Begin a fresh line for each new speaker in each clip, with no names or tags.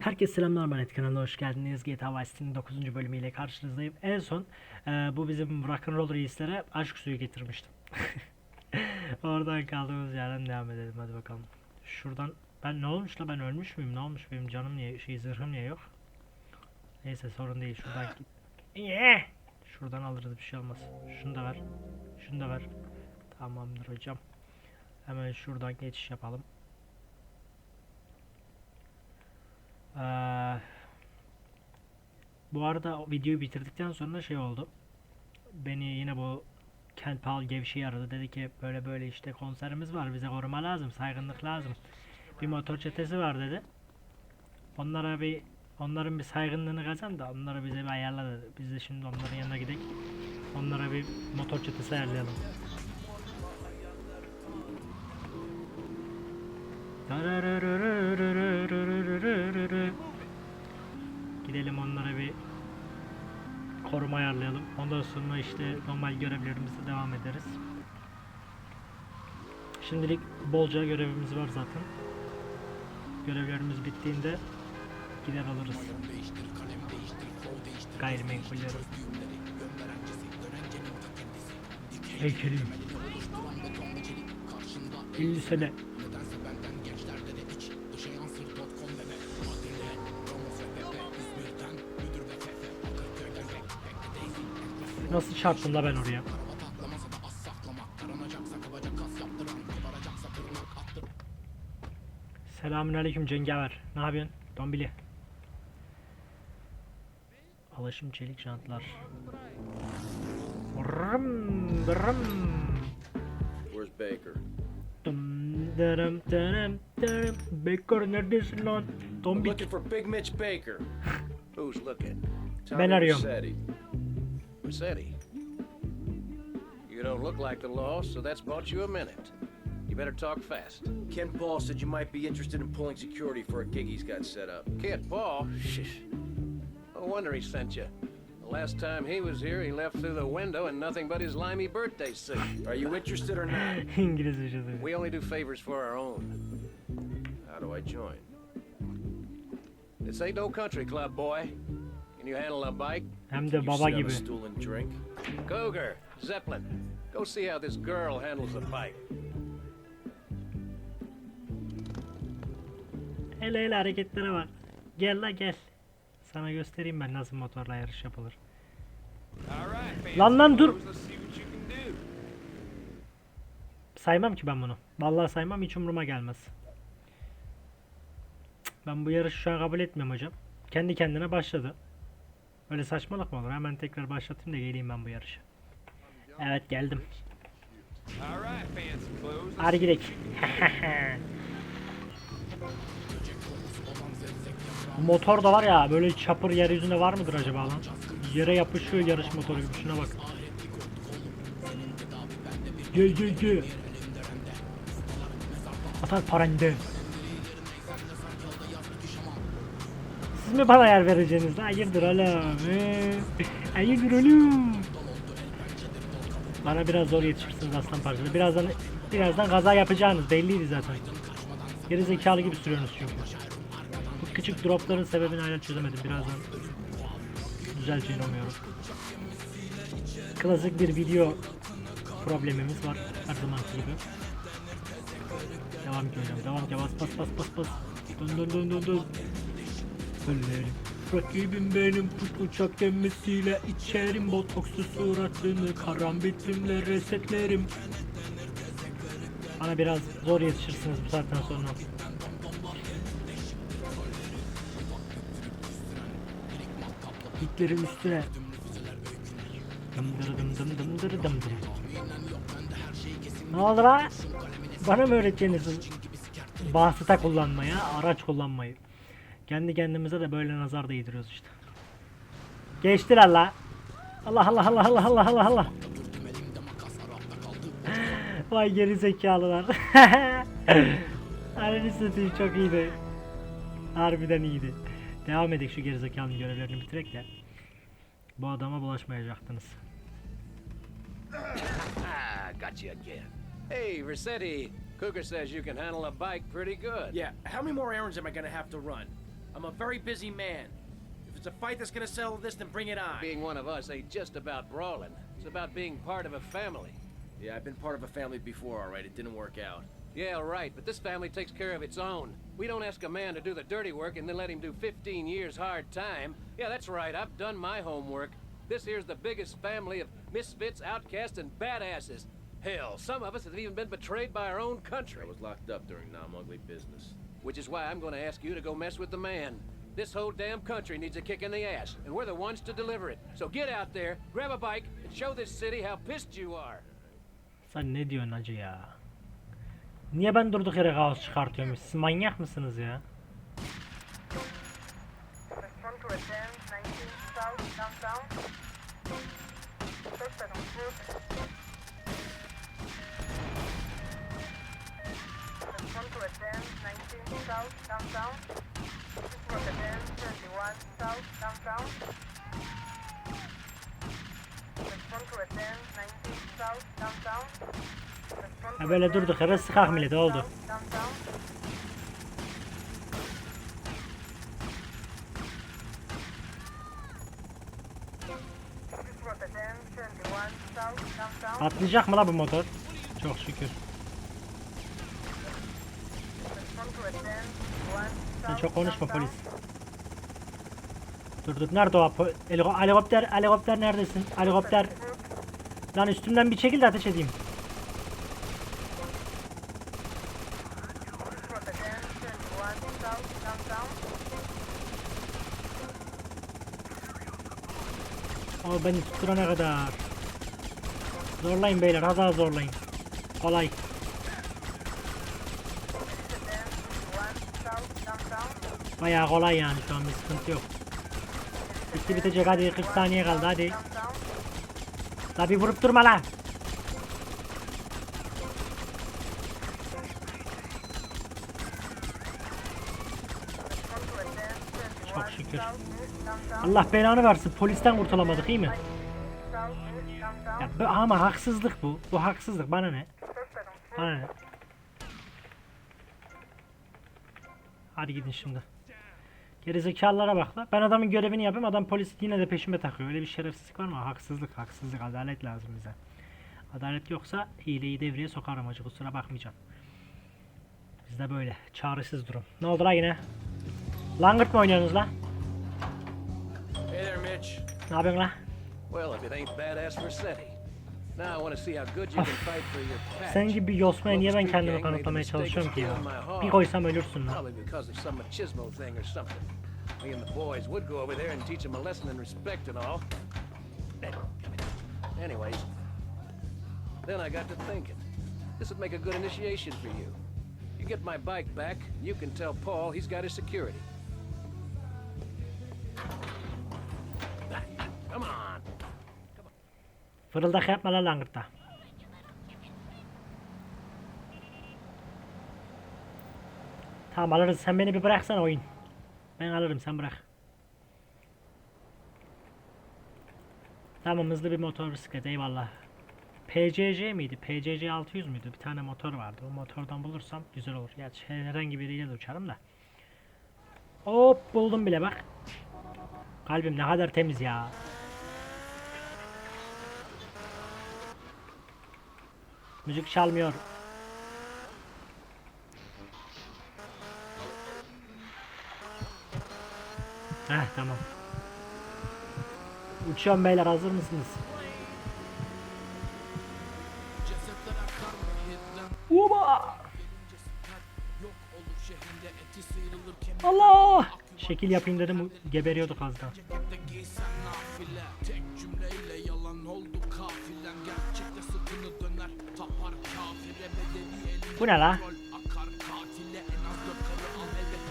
Herkese selamlar Manet kanalına hoş geldiniz. GTA Vice City'nin 9. bölümüyle karşınızdayım. En son e, bu bizim rock'n'roll reislere aşk suyu getirmiştim. Oradan kaldığımız yerden devam edelim hadi bakalım. Şuradan ben ne olmuş la ben ölmüş müyüm ne olmuş benim canım niye şey zırhım niye yok? Neyse sorun değil şuradan git. Şuradan alırız bir şey olmaz. Şunu da ver. Şunu da ver. Tamamdır hocam. Hemen şuradan geçiş yapalım. Eee, bu arada videoyu bitirdikten sonra şey oldu. Beni yine bu Kent Paul Gevşe'yi aradı. Dedi ki böyle böyle işte konserimiz var. Bize koruma lazım. Saygınlık lazım. Bir motor çetesi var dedi. Onlara bir onların bir saygınlığını kazan da onları bize bir ayarla dedi. Biz de şimdi onların yanına gidelim. Onlara bir motor çetesi ayarlayalım. Gidelim onlara bir koruma ayarlayalım. Ondan sonra işte normal görevlerimize devam ederiz. Şimdilik bolca görevimiz var zaten. Görevlerimiz bittiğinde gider alırız. Gayrimenkulleri. Heykelim. 50 sene. Nasıl çarptım da ben oraya? Selamünaleyküm cengaver. Ne yapıyorsun? Dombili. Alaşım çelik jantlar. Rım, rım.
Where's Baker?
Dım, dırım, dırım, dırım. Baker neredesin lan?
I'm
Dombi.
looking for Big Mitch Baker.
Who's looking?
Ben arıyorum.
Rossetti.
Rossetti. You don't look like the law, so that's bought you a minute. You better talk fast.
Ken Paul said you might be interested in pulling security for a gig he's got set up.
Ken Paul? Shish. No wonder he sent you. The last time he was here, he left through the window in nothing but his limey birthday suit.
Are you interested or not?
İngilizce.
We only do favors for our own.
How do I join?
This ain't no country club, boy. Can you handle a bike?
Hem de baba gibi.
Goger, Zeppelin, go see how this girl handles the bike.
Hele hele hareketlere bak. Gel la gel. Sana göstereyim ben nasıl motorla yarış yapılır. Lan lan dur. Saymam ki ben bunu. Vallahi saymam hiç umuruma gelmez. Ben bu yarışı şu an kabul etmiyorum hocam. Kendi kendine başladı. Öyle saçmalık mı olur? Hemen tekrar başlatayım da geleyim ben bu yarışa. Evet geldim. Hadi gidelim. Motor da var ya böyle çapır yeryüzünde var mıdır acaba lan? Yere yapışıyor yarış motoru gibi şuna bak. Gel gel gel. Atar parende. Siz mi bana yer vereceksiniz? Hayırdır oğlum? Hayırdır oğlum? Bana biraz zor yetişirsiniz aslan parçası. Birazdan birazdan kaza yapacağınız belliydi zaten. Geri zekalı gibi sürüyorsunuz çünkü. Bu küçük dropların sebebini hala çözemedim. Birazdan düzeleceğini umuyorum. Klasik bir video problemimiz var her zamanki gibi. Devam ki hocam. Devam ki bas bas bas bas bas. Dön dön dön dön dön. Öllerim. Rakibim benim kuş uçak gemisiyle içerim botokslu suratını karambitimle resetlerim. Bana biraz zor yetişirsiniz bu saatten sonra. Hitlerin üstüne. Dımdırı dım dım dımdırı dım. Ne oldu lan? Bana mı öğreteceksiniz vasıta kullanmayı, araç kullanmayı? Kendi kendimize de böyle nazar değdiriyoruz işte. Geçtiler la. Allah Allah Allah Allah Allah Allah Allah. Vay geri zekalılar. Ananı satayım çok iyiydi. Harbiden iyiydi. Devam edelim şu gerizekalının görevlerini bitirek de. Bu adama bulaşmayacaktınız.
Got you again. Hey, Rossetti, Cougar says you can handle a bike pretty good.
Yeah, how many more errands am I gonna have to run? I'm a very busy man. If it's a fight that's gonna settle this, then bring it on.
Being one of us ain't just about brawling. It's about being part of a family.
Yeah, I've been part of a family before, all right? It didn't work out.
Yeah, right, but this family takes care of its own. We don't ask a man to do the dirty work and then let him do 15 years hard time. Yeah, that's right, I've done my homework. This here's the biggest family of misfits, outcasts, and badasses. Hell, some of us have even been betrayed by our own country.
I was locked up during non-ugly business.
Which is why I'm going to ask you to go mess with the man. This whole damn country needs a kick in the ass, and we're the ones to deliver it. So get out there, grab a bike, and show this city how pissed you are.
Sen ne diyorsun hacı ya? Niye ben durduk yere kaos çıkartıyorum? Siz manyak mısınız ya?
Respond to attend 19 South Downtown.
Ha böyle durduk yere sıkak millete oldu.
South Downtown. Suspect attend 21 South Downtown.
Patlayacak mı la bu motor? Çok şükür.
Respond to attend 21
Sen çok konuşma polis. Dur nerede o helikopter helikopter neredesin? Helikopter. Lan üstümden bir çekil de ateş edeyim. O beni tutturana kadar. Zorlayın beyler, az daha zorlayın. Kolay.
Attend 21 South Downtown.
Bayağı kolay yani şu an bir sıkıntı yok. Bitti bitecek hadi 40 saniye kaldı hadi. Bir vurup durma lan. Allah belanı versin polisten kurtulamadık iyi mi? Ya, ama haksızlık bu. Bu haksızlık bana ne? Bana ne? Hadi gidin şimdi. Gerizekalılara bak la. Ben adamın görevini yapayım adam polis yine de peşime takıyor. Öyle bir şerefsizlik var mı? Haksızlık, haksızlık, adalet lazım bize. Adalet yoksa hileyi devreye sokarım acı kusura bakmayacağım. Bizde böyle çaresiz durum. Ne oldu la yine? Langırt mı oynuyorsunuz la?
Hey there, Mitch.
Ne yapıyorsun la?
Well, if it ain't badass Versetti. Now I want to see how good you can ah. fight for your patch.
Sen gibi bir niye ben kendimi
Street Gang made the
kanıtlamaya çalışıyorum ki ya?
stealing my hog.
Bir koysam ölürsün lan.
Probably because of some machismo thing or something. Me and the boys would go over there and teach them a lesson in respect and all. Anyways, then I got to thinking. This would make a good initiation for you. You get my bike back, you can tell Paul he's got his security.
Fırıldak yapma lan langırtta. Tamam alırız. Sen beni bir bıraksana oyun. Ben alırım sen bırak. Tamam hızlı bir motor bisiklet eyvallah. PCC miydi? PCC 600 müydü? Bir tane motor vardı. O motordan bulursam güzel olur. Gerçi herhangi biriyle de uçarım da. Hop buldum bile bak. Kalbim ne kadar temiz ya. Müzik çalmıyor. Heh tamam. Uçuyorum beyler hazır mısınız? Uba! Allah! Şekil yapayım dedim geberiyorduk az daha.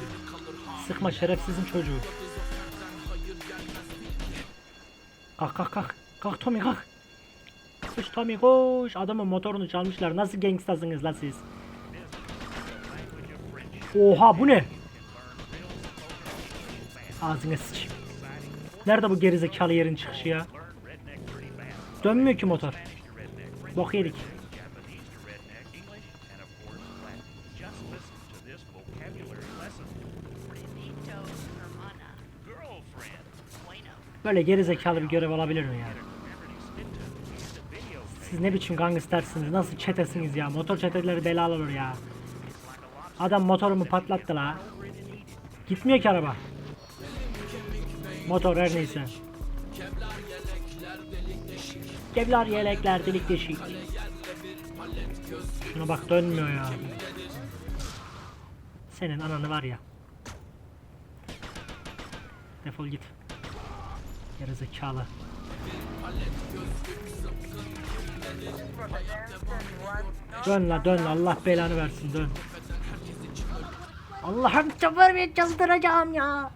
Biri kalır hamile
Sıkma şerefsizin çocuğu. Kalk kalk kalk. Kalk Tommy kalk. Koş Tommy koş. Adamın motorunu çalmışlar. Nasıl gangstasınız lan siz? Oha bu ne? Ağzına sıçayım. Nerede bu gerizekalı yerin çıkışı ya? Dönmüyor ki motor. Bok yedik. Böyle geri zekalı bir görev olabilir mi ya? Siz ne biçim gangstersiniz? Nasıl çetesiniz ya? Motor çeteleri belalı olur ya. Adam motorumu patlattı la. Gitmiyor ki araba. Motor her neyse. Kevlar yelekler delik deşik. Şuna bak dönmüyor ya. Senin ananı var ya. Defol git. Geri zekalı. Dön la dön la Allah belanı versin dön. Allah'ım sabır bir çıldıracağım ya.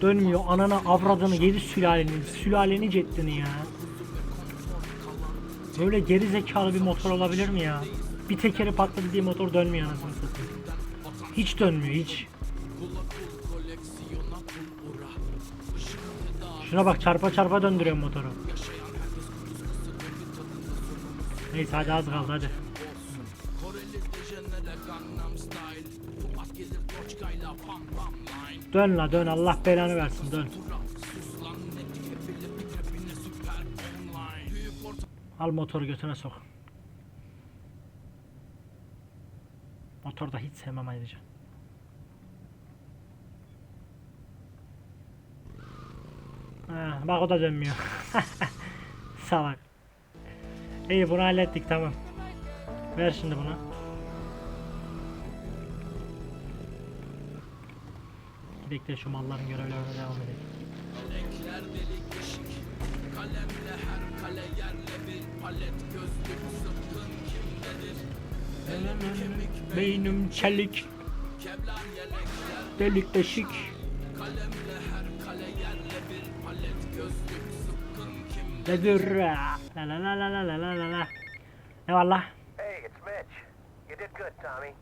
Dönmüyor anana avradını yedi sülalenin sülaleni ceddini ya. Böyle geri zekalı bir motor olabilir mi ya? Bir tekeri patladı diye motor dönmüyor anasını satayım. Hiç dönmüyor hiç. Şuna bak çarpa çarpa döndürüyor motoru. Neyse hadi az kaldı hadi. Dön la dön Allah belanı versin dön. Al motoru götüne sok. Motor da hiç sevmem ayrıca. Ha, bak o da dönmüyor. Salak. İyi bunu hallettik tamam. Ver şimdi bunu. Gidelim de şu malların görevlerine devam edelim
kalemle her kale yerle bir palet gözlük zıpkın kim? Elim kemik
beynim çelik
Kevlar yelekler
delik deşik
Kalemle her kale yerle bir palet gözlük zıpkın kim
nedir? La la la la la la la la Ne var la?
Hey it's Mitch. You did good Tommy.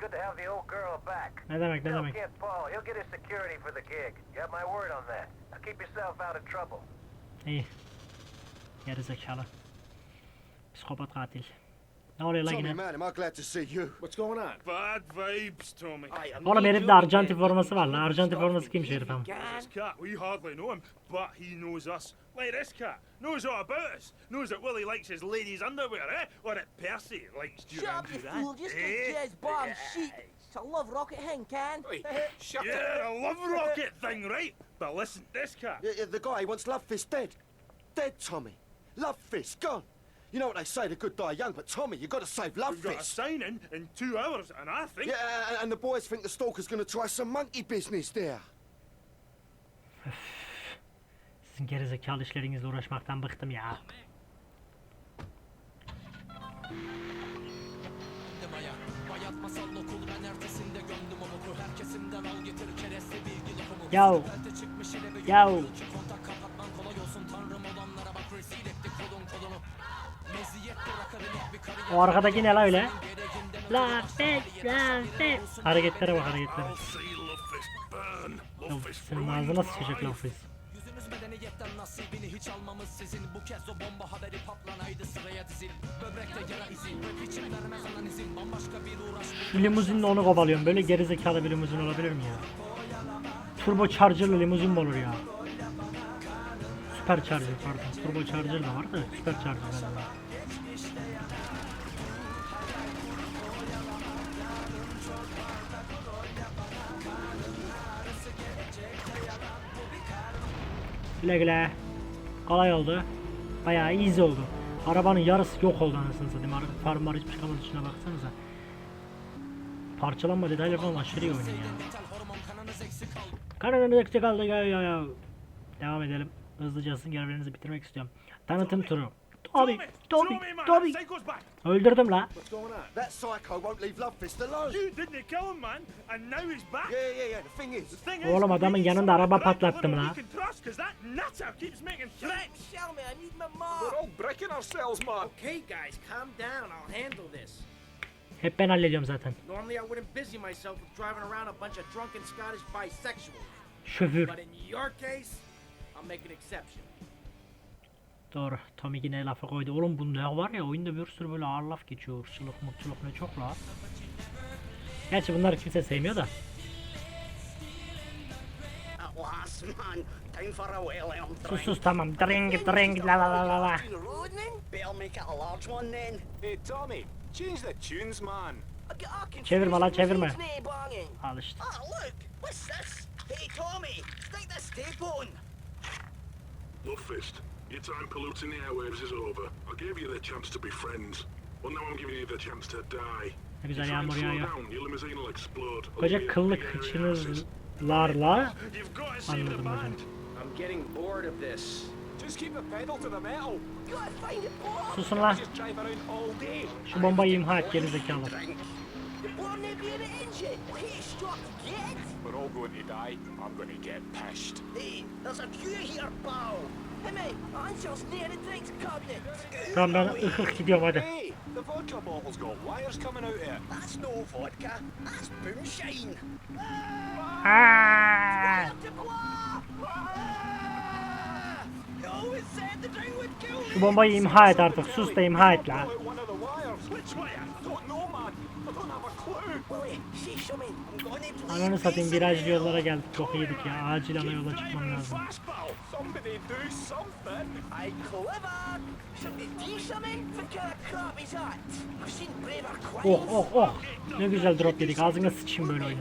Good to have the old girl back.
Ne demek ne demek?
Paul, he'll get his security for the gig. You have my word on that. Now keep yourself out of trouble.
İyi. Geri zekalı. Psikopat katil. Ne oluyor lan
Tommy,
yine?
man, am I glad to see you.
What's going on?
Bad vibes, Tommy.
Oğlum herifde Arjantin forması var lan. Arjantin forması kimmiş herif ama?
This cat, we hardly know him, but he knows us. Like this cat, knows all about us. Knows that Willie likes his ladies' underwear, eh? Or that Percy likes
Shut
Duran
up, you
Duran.
fool! Just
eh?
get Jez bomb sheep. It's a love rocket hen can.
Shut
Yeah, the love rocket thing, right? But listen, this cat.
Yeah, yeah, the guy wants Love Fist dead. Dead, Tommy. Love Fist gone. You know what they say, the good die young, but Tommy, you got to save Love
We've got a signing in two hours, and I think.
Yeah, and- and the boys think the stalker's going to try some monkey business there.
Sizin geri zekalı işlerinizle uğraşmaktan bıktım ya.
bayak Bayat masal okul ben ertesinde gömdüm o boku Herkesinden al getir kereste bilgi lokumu
Yahu.
Pelte
O arkadaki ne la öyle? La be la be. Hareketlere bak hareketlere. Ya senin ağzına sıçacak biz.
Yüzünüz medeniyetten nasibini hiç almamız sizin Bu kez o bomba haberi patlanaydı sıraya dizil Böbrekte yara izi Rap için vermez anan izin Bambaşka bir uğraş
Şu limuzinle onu kovalıyorum. Böyle geri zekalı bir limuzin olabilir mi ya? Turbo charger'lı limuzin mi olur ya? Süper charger pardon. Turbo charger da var da süper charger galiba. Güle güle. Kolay oldu. Bayağı easy oldu. Arabanın yarısı yok oldu anasını satayım. Farm var hiçbir şey kalmadı içine baksanıza. Parçalanma detayları falan aşırı oynuyor ya. Kanalımız eksik kaldı ya ya ya. Devam edelim. Hızlıca sizin görevlerinizi bitirmek istiyorum. Tanıtım turu. Toby, Toby, Toby. Öldürdüm la.
What's going on?
That psycho won't leave Love Fist alone.
You didn't kill him, man, and now he's back.
Yeah, yeah, yeah. The thing is,
Thing is,
Oğlum adamın yanında araba patlattım la.
we can trust, 'cause that nutter keeps making threats.
Tell me, I need my mom.
all breaking ourselves, man.
Okay, guys, calm down. I'll handle this.
Hep ben hallediyorum zaten.
Normally, I wouldn't busy myself with driving around a bunch of drunken Scottish bisexuals.
Şoför.
But in your case, I'll make an exception.
Doğru. Tommy yine lafı koydu. Oğlum bu ne var ya oyunda bir sürü böyle ağır laf geçiyor. Irkçılık mutçuluk ne çok la. Gerçi bunları kimse sevmiyor da. Sus sus tamam. Drink drink la la la la la. Çevirme lan, çevirme. Al işte.
Ah, look! What's this? Hey, Tommy! Stick this tape on!
Lovefist, your time polluting the airwaves is over. I gave you the chance to be friends. Well, now I'm giving you the chance to die.
Ne güzel yağmur
slow
yağıyor.
down, your limousine will explode.
Koca
area
kıçınızlarla anladım hocam.
band.
I'm getting bored of this.
Just keep the pedal to the metal.
Gotta find it, boy.
Susun lan. Şu bombayı imha et
struck again.
We're all going to die. I'm going to get pissed.
Hey, there's a queue here, pal!
Hey, mate, Ansel's near the drinks cabinet.
Tamam ben ıhık gidiyorum hadi.
Hey, the vodka bottle's got wires coming out it.
That's no vodka, that's kill me!
Şu bombayı imha et artık. Sus da imha et la. Ananı satayım virajlı yollara geldik. Çok iyiydik ya. Acil ana yola çıkmam lazım. Oh oh oh. Ne güzel drop yedik. Ağzına sıçayım böyle oyunu.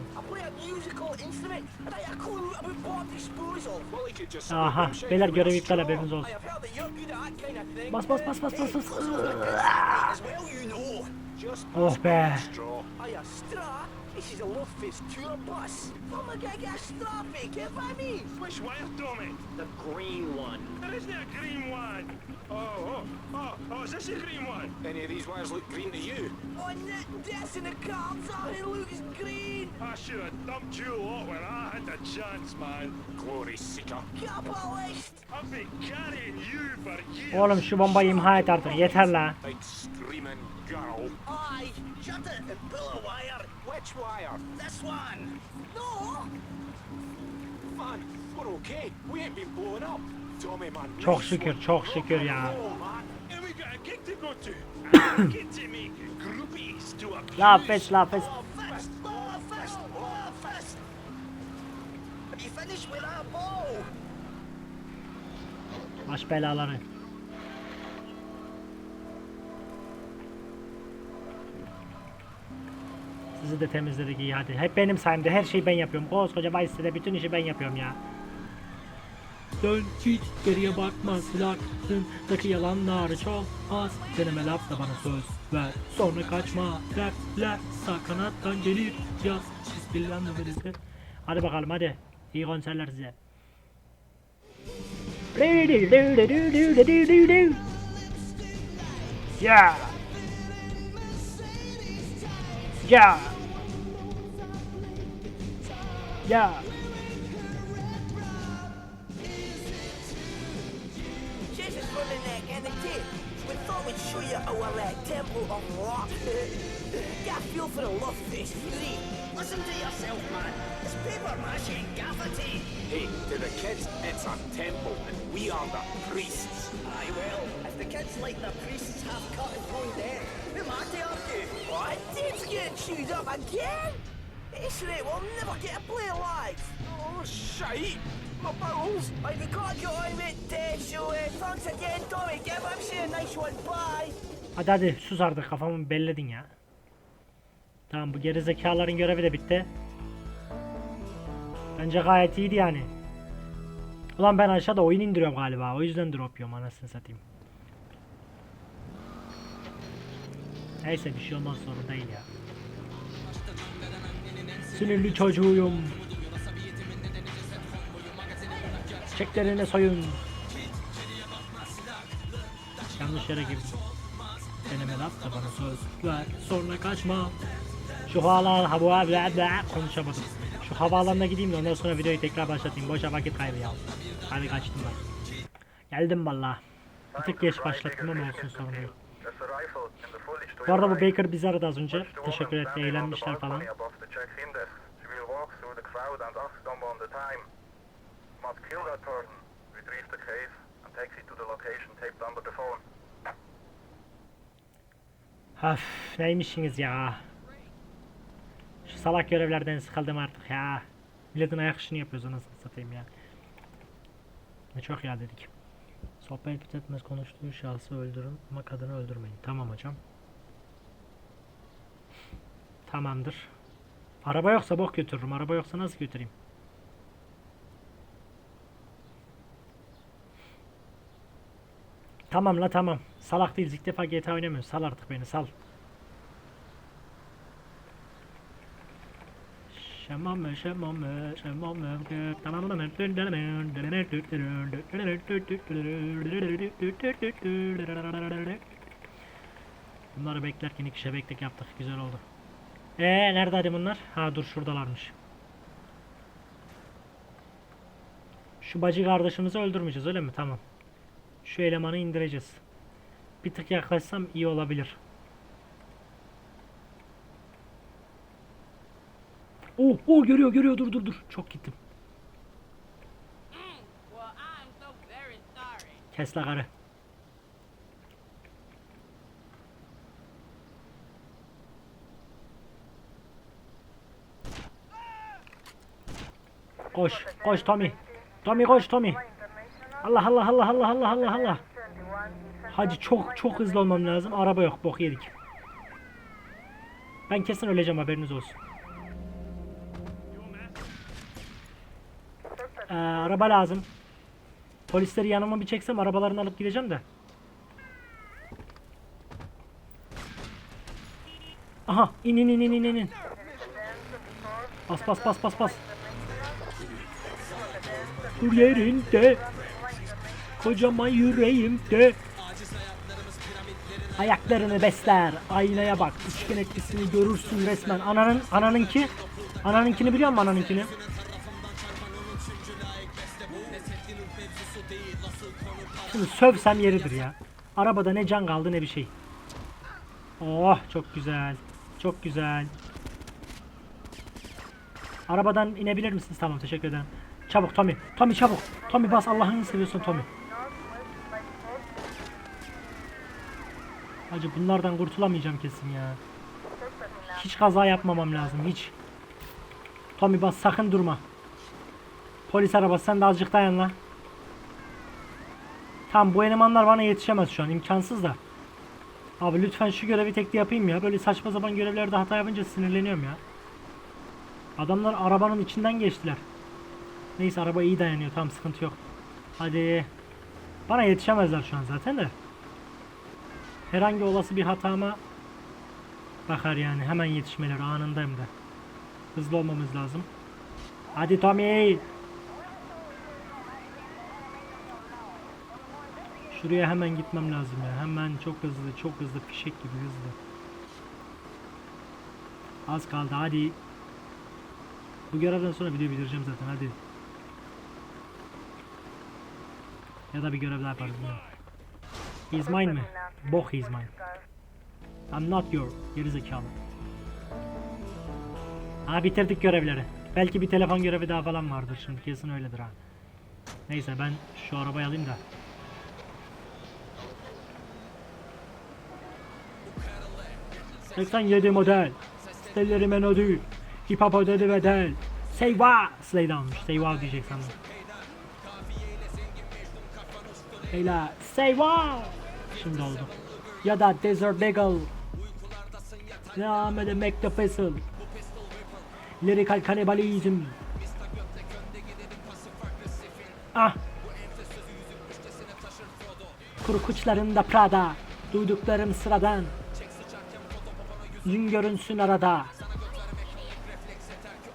Aha. Beyler görev iptal haberiniz olsun. Bas bas bas bas bas bas. Oh be.
This is a love fist tour bus. Oh my god, get a straw fake it by me.
Which wire, Tommy?
The green one.
There isn't a green one. Oh, oh, oh, oh, is this a green one?
Any of these wires look green to you?
On the desk in the car, it looks green.
I should have dumped you lot when I had the chance, man.
Glory seeker.
Capitalist.
I've been carrying you for years.
Oğlum şu bombayı imha et artık. Yeter la.
Big screaming girl.
Aye, shut it and pull a wire!
Which wire?
This one!
No.
Man, we're okay. We ain't been blown up. Tommy, man.
Çok şükür, çok şükür ya.
Oh, man.
And we got a
Sizi de temizledik iyi hadi. Hep benim sayemde her şeyi ben yapıyorum. Koskoca Vice City'de bütün işi ben yapıyorum ya. Dön hiç geriye bakma silahındaki yalanlar çok az Deneme laf da bana söz ver Sonra kaçma rapler sağ kanattan gelir Yaz siz bilenmenizi Hadi bakalım hadi İyi konserler size Yeah. Yeah. Yeah.
Jesus for the neck and the tip. We we'd show you our uh, temple of rock. Get feel for the love fist, Yuri.
Listen to yourself, man. It's paper mache and.
Hey, to the kids, it's a temple, and we are the priests.
Aye, well, if the kids like their priests half cut and blown dead, who am I to argue?
What? Dave's getting chewed up again? This rate will never get a play alive.
Oh, shite! My
got to get on with this, so uh, thanks again, Tommy. Give MC a nice one. Bye.
Hadi hadi sus artık kafamı belledin ya. Tamam bu gerizekaların görevi de bitti. Bence gayet iyiydi yani. Ulan ben aşağıda oyun indiriyorum galiba. O yüzden drop yiyorum anasını satayım. Neyse bir şey olmaz sorun değil ya. Sinirli çocuğuyum. Çeklerine soyun. Yanlış yere girdim. Deneme laf da bana söz ver sonra kaçma. Şu havalar hava konuşamadım. Şu havaalanına gideyim de ondan sonra videoyu tekrar başlatayım. Boşa vakit kaybı ya. Hadi kaçtım ben. Geldim valla. Bir tık geç başlattım ama olsun sorun değil. Bu arada bu Baker bizi aradı az önce. Teşekkür etti, eğlenmişler falan and Ostdom on the time.
Must kill that person. Retrieve the cave and taxi to the location taped under
the phone. Haf neymişsiniz ya? Şu salak görevlerden sıkıldım artık ya. Milletin ayak işini yapıyoruz anasını satayım ya. Ne çok ya dedik. Sohbet bitmez konuştuğu şahsı öldürün ama kadını öldürmeyin. Tamam hocam. Tamamdır. Araba yoksa bok götürürüm. Araba yoksa nasıl götüreyim? Tamam la tamam. Salak değiliz. İlk defa GTA oynamıyoruz. Sal artık beni sal. Şamame şamame şamame Bunları beklerken iki şebeklik yaptık. Güzel oldu. Ee nerede hadi bunlar? Ha dur şuradalarmış. Şu bacı kardeşimizi öldürmeyeceğiz öyle mi? Tamam. Şu elemanı indireceğiz. Bir tık yaklaşsam iyi olabilir. Oh, oh görüyor görüyor dur dur dur. Çok gittim.
Sorry.
Kes la karı. Koş, koş Tommy. Tommy koş Tommy. Allah Allah Allah Allah Allah Allah Allah. Hacı çok çok hızlı olmam lazım. Araba yok, bok yedik. Ben kesin öleceğim haberiniz olsun. Ee, araba lazım. Polisleri yanıma bir çeksem arabalarını alıp gideceğim de. Aha in in in in in in. Bas bas bas bas bas. Dur yerinde. Kocaman yüreğimde. Ayaklarını besler. Aynaya bak. Üçgen etkisini görürsün resmen. Ananın ananınki. Ananınkini biliyor musun ananınkini? Şimdi sövsem yeridir ya. Arabada ne can kaldı ne bir şey. Oh çok güzel. Çok güzel. Arabadan inebilir misiniz? Tamam teşekkür ederim. Çabuk Tommy. Tommy çabuk. Tommy bas Allah'ını seviyorsun Tommy. Hacı bunlardan kurtulamayacağım kesin ya. Hiç kaza yapmamam lazım hiç. Tommy bas sakın durma. Polis arabası sen de azıcık dayan la. Tamam bu elemanlar bana yetişemez şu an imkansız da. Abi lütfen şu görevi tek de yapayım ya. Böyle saçma sapan görevlerde hata yapınca sinirleniyorum ya. Adamlar arabanın içinden geçtiler. Neyse araba iyi dayanıyor tamam sıkıntı yok. Hadi. Bana yetişemezler şu an zaten de. Herhangi olası bir hatama bakar yani hemen yetişmeleri anındayım da. Hızlı olmamız lazım. Hadi Tommy. Şuraya hemen gitmem lazım ya. Hemen çok hızlı, çok hızlı, fişek gibi hızlı. Az kaldı hadi. Bu görevden sonra video bitireceğim zaten hadi. Ya da bir görev daha yaparız. He's mine mi? Bok he's mine. I'm not your. Geri zekalı. Ha bitirdik görevleri. Belki bir telefon görevi daha falan vardır şimdi kesin öyledir ha. Neyse ben şu arabayı alayım da. ...87 model... ...stellerime nodül... ...hip hop ödedi bedel... ...slay down'muş... ...say wow diyecek sandım. Beyler... ...say wow... ...şimdi oldu. Ya da Desert Bagel... ...Devam edin Vessel... ...Lyrical Cannibalism... Ah! Kuru kuçlarında Prada... ...duyduklarım sıradan... Yüzün görünsün arada.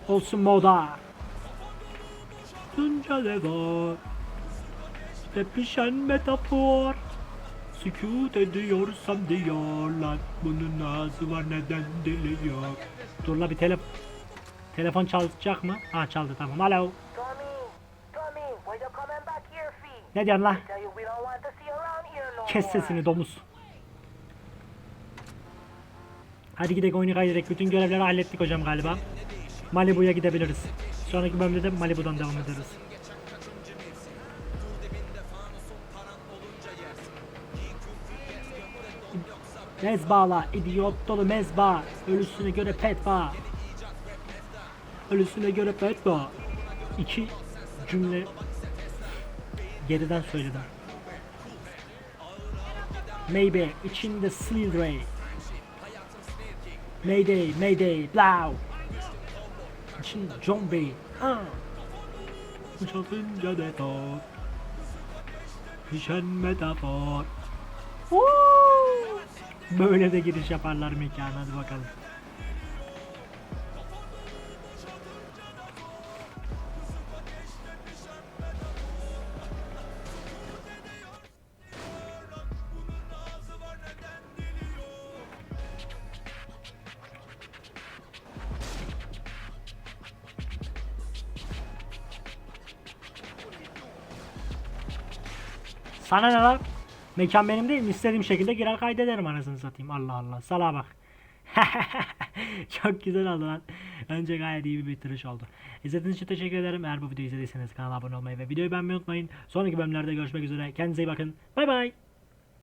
Olsun moda. Tunca ne var? Tepişen metafor. Sükut ediyorsam diyorlar. Bunun ağzı var neden dili yok. Dur la bir telef telefon çalacak mı? Ha çaldı tamam. Alo. Ne diyorsun la? Kes sesini domuz. Hadi gidelim oyunu kaydederek bütün görevleri hallettik hocam galiba. Malibu'ya gidebiliriz. Sonraki bölümde de Malibu'dan devam ederiz. Mezbala, idiot dolu mezba. Ölüsüne göre pet var. Ölüsüne göre pet var. İki cümle geriden söyledim. Maybe içinde Slidray. Mayday, Mayday, Blow. İçinde zombie. Ah. Uçakınca deton. Pişen metafor. Woo! Böyle de giriş yaparlar mekana hadi bakalım. Sana ne lan? Mekan benim değil? İstediğim şekilde girer kaydederim anasını satayım. Allah Allah. Salaha bak. Çok güzel oldu lan. Önce gayet iyi bir bitiriş oldu. İzlediğiniz için teşekkür ederim. Eğer bu videoyu izlediyseniz kanala abone olmayı ve videoyu beğenmeyi unutmayın. Sonraki bölümlerde görüşmek üzere. Kendinize iyi bakın. Bay bay.